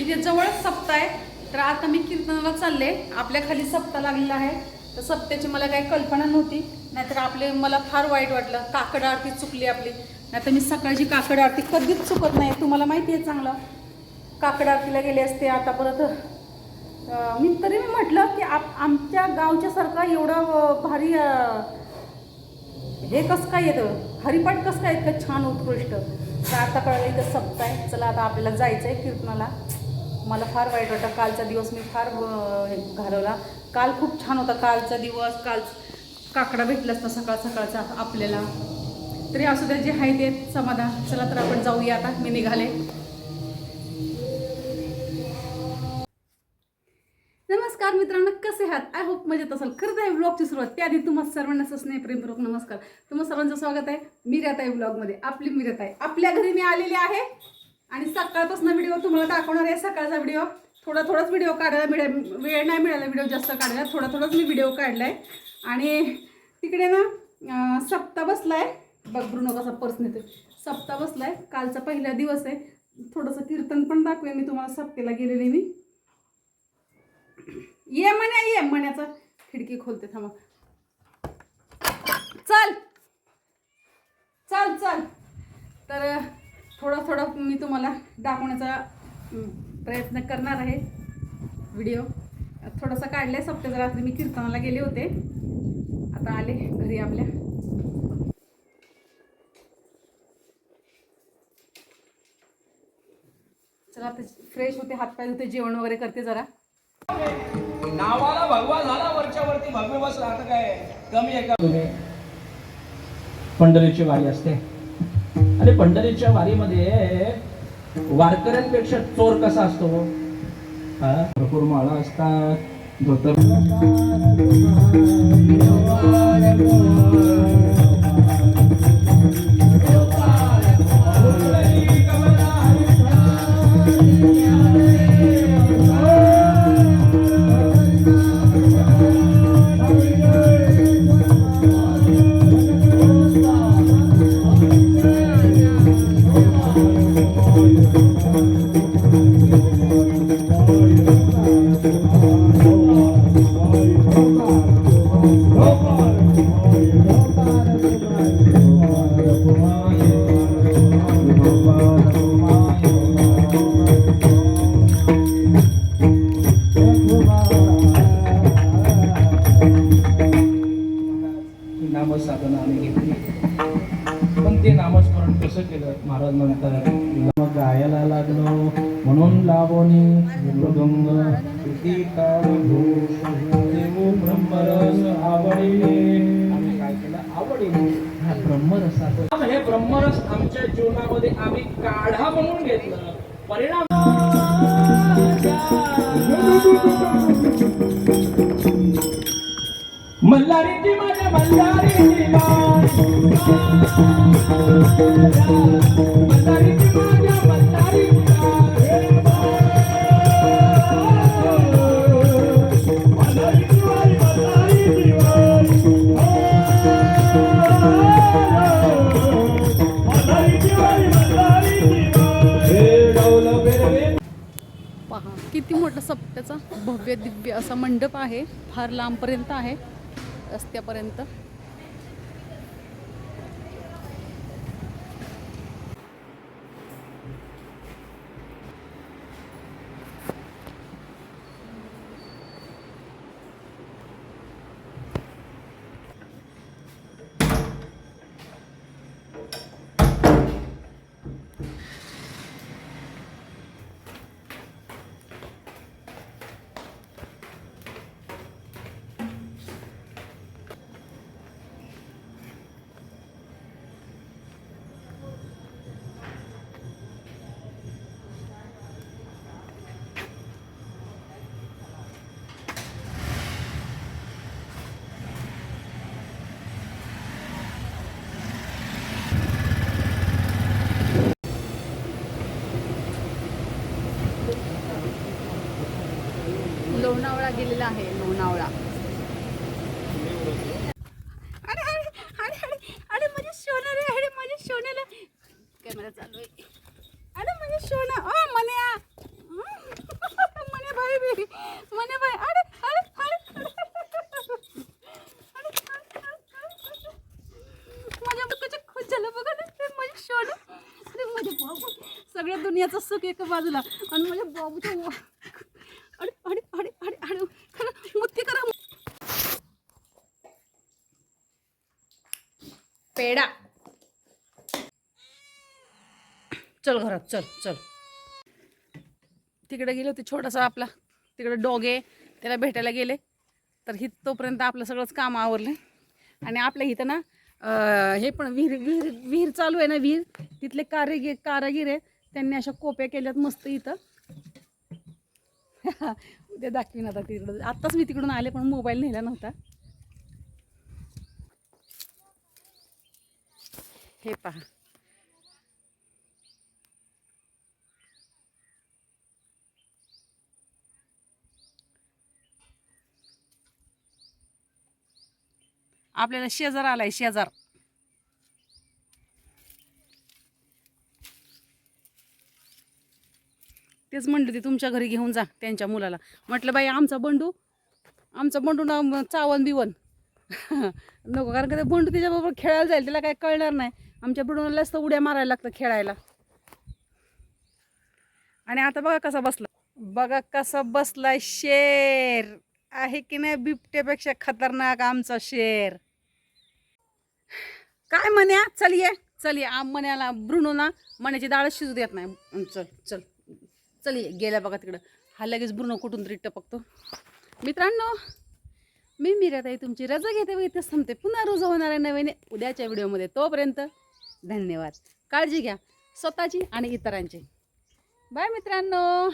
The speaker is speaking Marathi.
इथे जवळच सप्ता आहे. तर आता मी कीर्तनाला चालले. आपल्या खाली सप्ता लागलेला आहे. तर सप्त्याची मला काही कल्पना नव्हती. नाहीतर आपले मला फार वाईट वाटलं. काकड आरती चुकली आपली. नाहीतर मी सकाळची काकड आरती कधीच चुकत नाही. तुम्हाला माहिती आहे चांगलं. काकड आरतीला गेले असते. आता परत मी तरी मी म्हटलं की आप आमच्या गावच्यासारखा एवढं भारी हे कसं काय येतं? हरिपाठ कसं काय इतकं छान उत्कृष्ट? तर आता कळलं इथं सप्ताह आहे. चला आता आपल्याला जायचं आहे कीर्तनाला. मला फार वाईट वाटतं. कालचा दिवस मी फार घालवला. काल खूप छान होता कालचा दिवस. काल काकडा भेटला असता सकाळ सकाळचा आपल्याला. तरी असू द्या जे आहे ते समाधान. चला तर आपण जाऊया आता. मी निघाले. नमस्कार मित्रांनो कसे आहात? आय होप मजेत असाल. खरं आहे ब्लॉगची सुरुवात त्याआधी तुम्हाला सर्वांना स्नेह प्रेमपूर्वक नमस्कार. तुम्हाला सर्वांचं स्वागत आहे. मी रेत आहे ब्लॉगमध्ये आपली मी रेत आहे आपल्या घरी मी आलेली आहे. आणि सकाळपासून व्हिडिओ तुम्हाला दाखवणार आहे. सकाळचा व्हिडिओ थोडा थोडाच व्हिडिओ काढायला मिळे वेळ नाही मिळाला व्हिडिओ जास्त काढायला. थोडा थोडाच मी व्हिडिओ काढला आहे आणि तिकडे ना सप्ता बसला आहे बघ ब्रुनो कसा पर्स नेते सप्ता बसला आहे कालचा पहिला दिवस आहे. थोडंसं कीर्तन पण दाखवेन मी तुम्हाला. सप्तेला गेलेले मी. ये म्हण्या ये म्हण्याचा खिडकी खोलते थांबा. चल! चल चल. तर थोडं थोडं मी तुम्हाला दाखवण्याचा प्रयत्न करणार आहे व्हिडिओ. थोडासा काढले सप्त्याच्या रात्री मी कीर्तनाला गेले होते. आता आले घरी आपल्या. चला आता फ्रेश होते हातपाय धुते जेवण वगैरे करते जरा. नावाला भगवा झाला वरच्या वरती भगवे बसला आता काय? कमी आहे का? पंढरीची वारी असते. आणि पंढरीच्या वारीमध्ये वारकऱ्यांपेक्षा चोर कसा असतो हा? भरपूर माळा असतात धोतर नामसाधना घेतली पण ते नामस्मरण कसं केलं? महाराज म्हणतात मग गायला लागलो म्हणून लावणी मृदुंग. किती काळ ब्रह्मरस आवडीने आम्ही काय केलं? आवडीने हा ब्रह्मरसाचं हे ब्रह्मरस आमच्या जीवनामध्ये आम्ही काढा म्हणून घेतलं. परिणाम मल्हारीची माझ्या मल्हारीची मल्हारीची माझ्या पहा किती मोठा सप्त्याचा भव्य दिव्य असा मंडप आहे. फार लांबपर्यंत आहे. रस्त्यापर्यंत केलेला आहे लोणावळा अरे अरे अरे अरे अरे माझे सोनं रे अरे माझे सोन्याला. कॅमेरा चालू आहे. अरे माझे सोनं. ओ मन्या. मन्या भाई बी. मन्या भाई. अरे अरे अरे. माझ्या मुखाचं खुश झालं बघा ना. माझे सोनं. अरे माझ्या बाबू. सगळ्या दुनियाचं सुख एका बाजूला. आणि माझ्या बाबूच्या पेडा. चल घरात चल चल. तिकडे गेले होते छोटासा आपला. तिकडे डॉग आहे त्याला भेटायला गेले. तर हि तोपर्यंत आपलं सगळंच काम आवरलं आणि आपल्या इथं ना हे पण विहीर विहीर विहीर चालू आहे ना विहीर? तिथले कारागीर कारागीर आहे त्यांनी अशा कोप्या केल्यात मस्त इथं. उद्या दाखवीन आता तिकडं. आत्ताच मी तिकडून आले पण मोबाईल नेला नव्हता. हे पहा. आपल्याला शेजार आलाय शेजार. तेच म्हटलं ते तुमच्या घरी घेऊन जा त्यांच्या मुलाला. म्हटलं बाई आमचा बंडू आमचा बंडू ना चावण बिवन नको कारण का ते बंडू त्याच्याबरोबर खेळायला जाईल त्याला काय कळणार नाही. आमच्या बंडूला जास्त उड्या मारायला लागतं खेळायला. आणि आता बघा कसा बसला. बघा कसा बसलाय शेर. आहे की नाही बिबट्यापेक्षा खतरनाक आमचा शेर. काय म्हण्या चल ये. चल ये. आम मण्याला ब्रुनो ना मण्याची डाळ शिजू देत नाही. चल चल. चल ये. गेला बघा तिकडं. हा लगेच ब्रुनो कुठून तरी टपकतो. मित्रांनो मी मीराताई तुमची रजा घेते इथेच थांबते. पुन्हा रोज होणार आहे नवीन उद्याच्या व्हिडिओमध्ये. तोपर्यंत धन्यवाद. काळजी घ्या. स्वतःची आणि इतरांची. बाय मित्रांनो.